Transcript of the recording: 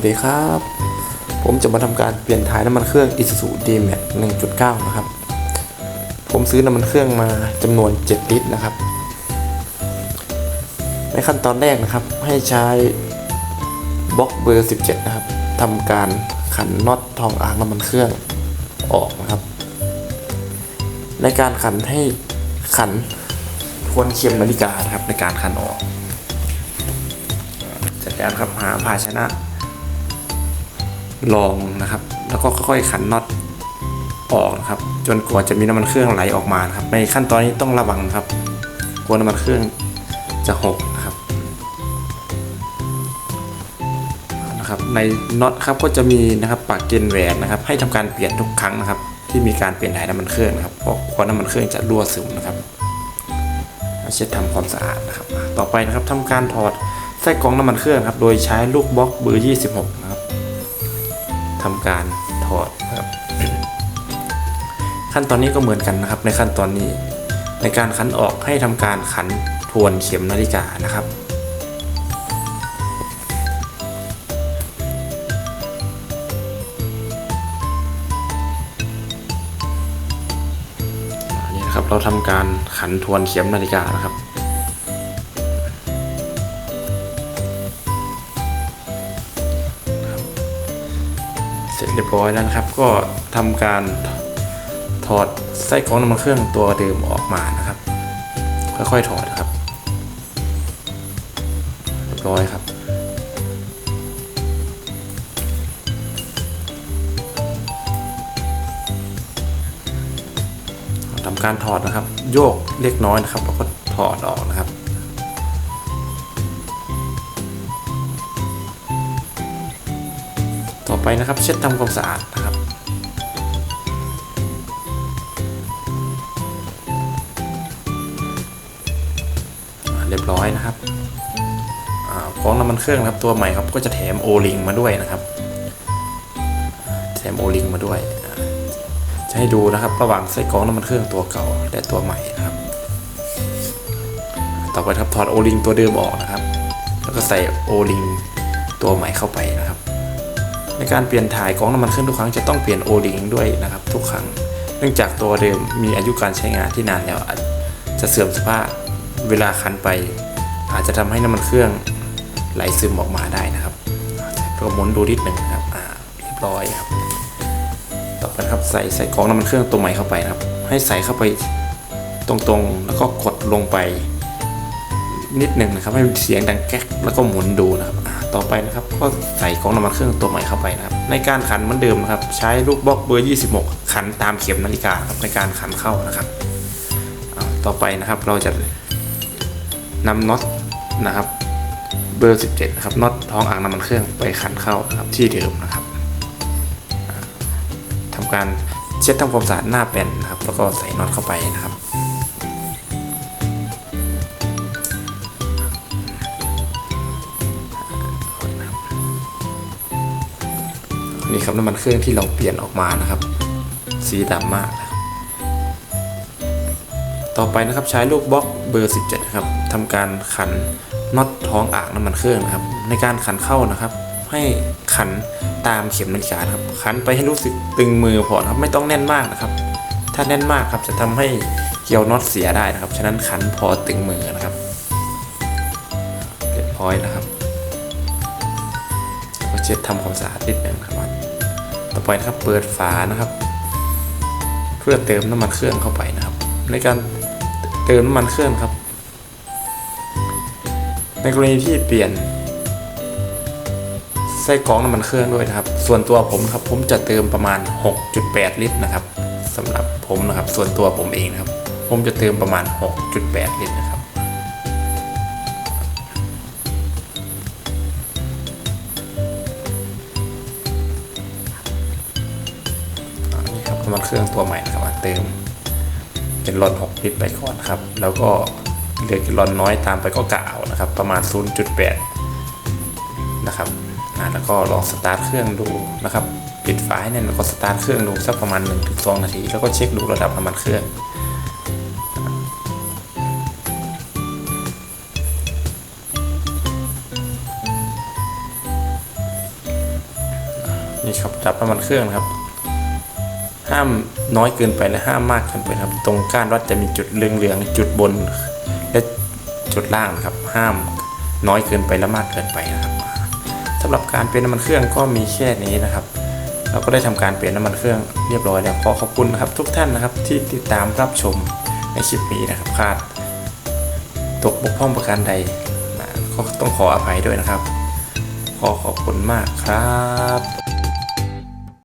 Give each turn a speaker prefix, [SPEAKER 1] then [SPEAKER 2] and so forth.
[SPEAKER 1] วัสดีครับ ผมจะมาทำการเปลี่ยนถ่ายน้ำมันเครื่อง Isuzu D-Max 1.9 นะครับ ผมซื้อน้ำมันเครื่องมาจำนวน 7 ลิตรนะครับ ในขั้นตอนแรกนะครับ ให้ใช้บล็อกเบอร์ 17 นะครับทำการขันน็อตทองอ่างน้ำมันเครื่องออกนะครับ ในการขันให้ขันทวนเข็มนาฬิกานะครับในการขันออกเสร็จแล้วครับหาภาชนะ รองนะครับ แล้วก็ค่อยๆขันน็อตออกนะครับ จนกว่าจะมีน้ำมันเครื่องไหลออกมานะครับ ในขั้นตอนนี้ต้องระวังนะครับกลัวน้ำมันเครื่องจะหกนะครับนะครับ ในน็อตครับก็จะมีนะครับปากเกนแหวนนะครับ ให้ทำการเปลี่ยนทุกครั้งนะครับ ที่มีการเปลี่ยนถ่ายน้ำมันเครื่องนะครับเพราะกลัวน้ำมันเครื่องจะรั่วซึมนะครับเช็ดทำความสะอาดนะครับ ต่อไปนะครับทำการถอดไส้กรองน้ำมันเครื่องครับ โดยใช้ลูกบล็อกเบอร์ 26นะ ทำการถอดครับ ขั้นตอนนี้ก็เหมือนกันนะครับ ในขั้นตอนนี้ ในการขันออกให้ทำการขันทวนเข็มนาฬิกานะครับนนี้นะครับเราทำการขันทวนเข็มนาฬิกานะครับ ร็จเรียบร้อยแล้วนะครับ ก็ทำการถอดไส้กรองน้ำมันเครื่องตัวเดิมออกมานะครับ ค่อยๆถอดนะครับเรียบร้อยครับทำการถอดนะครับ โยกเล็กน้อยนะครับแล้วก็ถอดออกนะครับ อไปนะครับ เช็ดทำความสะอาดนะครับ เรียบร้อยนะครับอ่าของน้ำมันเครื่องนะครับตัวใหม่ครับก็จะแถมโอลิงมาด้วยนะครับ แถมโอลิงมาด้วย จะให้ดูนะครับ ระหว่างไส้กรองน้ำมันเครื่องตัวเก่าและตัวใหม่นะครับ ต่อไปครับถอดโอลิงตัวเดิมออกนะครับ แล้วก็ใส่โอลิงตัวใหม่เข้าไปนะครับ ในการเปลี่ยนถ่ายกรองน้ำมันเครื่องทุกครั้งจะต้องเปลี่ยนโอลิงด้วยนะครับทุกครั้ง เนื่องจากตัวเดิมมีอายุการใช้งานที่นานแล้วจะเสื่อมสภาพเวลาคันไป อาจจะทำให้น้ำมันเครื่องไหลซึมออกมาได้นะครับก็หมุนดูนิดหนึ่งครับอ่าเรียบร้อยครับ ต่อไปครับใส่ใส่กรองน้ำมันเครื่องตัวใหม่เข้าไปครับ ให้ใส่เข้าไปตรงๆ แล้วก็กดลงไป นิดหนึ่งนะครับให้เสียงดังแก๊กแล้วก็หมุนดูนะครับต่อไปนะครับก็ใส่กรองน้ำมันเครื่องตัวใหม่เข้าไปนะครับในการขันเหมือนเดิมนะครับ ใช้ลูกบล็อกเบอร์ 26 ขันตามเข็มนาฬิกาครับในการขันเข้านะครับต่อไปนะครับเราจะนำน็อตนะครับเบอร์ 17 นะครับน็อตท้องอ่างน้ำมันเครื่องไปขันเข้านะครับที่เดิมนะครับทำการเช็ดทำความสะอาดหน้าแป้นนะครับ แล้วก็ใส่น็อตเข้าไปนะครับ นี่ครับน้ำมันเครื่องที่เราเปลี่ยนออกมานะครับ สีดำมากนะต่อไปนะครับใช้ลูกบล็อกเบอร์ 17นะครับทำการขันน็อตท้องอ่างน้ำมันเครื่องนะครับ ในการขันเข้านะครับ ให้ขันตามเข็มนาฬิกาครับ ขันไปให้รู้สึกตึงมือพอครับไม่ต้องแน่นมากนะครับ ถ้าแน่นมากครับจะทำให้เกลียวน็อตเสียได้นะครับ ฉะนั้นขันพอตึงมือนะครับเรียบร้อยนะครับก็เช็ดทำความสะอาดนิดนึงครับต่อ ไปนะครับ เปิดฝานะครับ เพื่อเติมน้ำมันเครื่องเข้าไปนะครับ ในการเติมน้ำมันเครื่องครับ ในกรณีที่เปลี่ยนไส้กรองน้ำมันเครื่องด้วยนะครับ ส่วนตัวผมครับ ผมจะเติมประมาณ 6.8 ลิตรนะครับสำหรับผมนะครับ ส่วนตัวผมเองนะครับ ผมจะเติมประมาณ 6.8 ลิตรนะครับ น้ำมันเครื่องตัวใหม่นะครับเติมเป็นรอน6ลิตรไปก่อนครับ แล้วก็เหลือรอนน้อยตามไปก็กะเอานะครับ ประมาณ 0.8 นะครับอ่าแล้วก็ลองสตาร์ทเครื่องดูนะครับปิดฝาให้แน่นแล้วก็สตาร์ทเครื่องดูสักประมาณ 1-2 นาที แล้วก็เช็คดูระดับน้ำมันเครื่องนี่ครับดับน้ำมันเครื่องครับ ห้ามน้อยเกินไปและห้ามมากเกินไปครับ ตรงก้านวัดจะมีจุดเหลืองๆจุดบน และจุดล่างครับ ห้ามน้อยเกินไปและมากเกินไปนะครับสำหรับการเปลี่ยนน้ำมันเครื่องก็มีแค่นี้นะครับ เราก็ได้ทำการเปลี่ยนน้ำมันเครื่องเรียบร้อยแล้วขอขอบคุณนะครับ ทุกท่านนะครับที่ติดตามรับชมในคลิปนี้นะครับคาดตกบกพร่องประการใดก็ต้องขออภัยด้วยนะครับ ขอขอบคุณมากครับ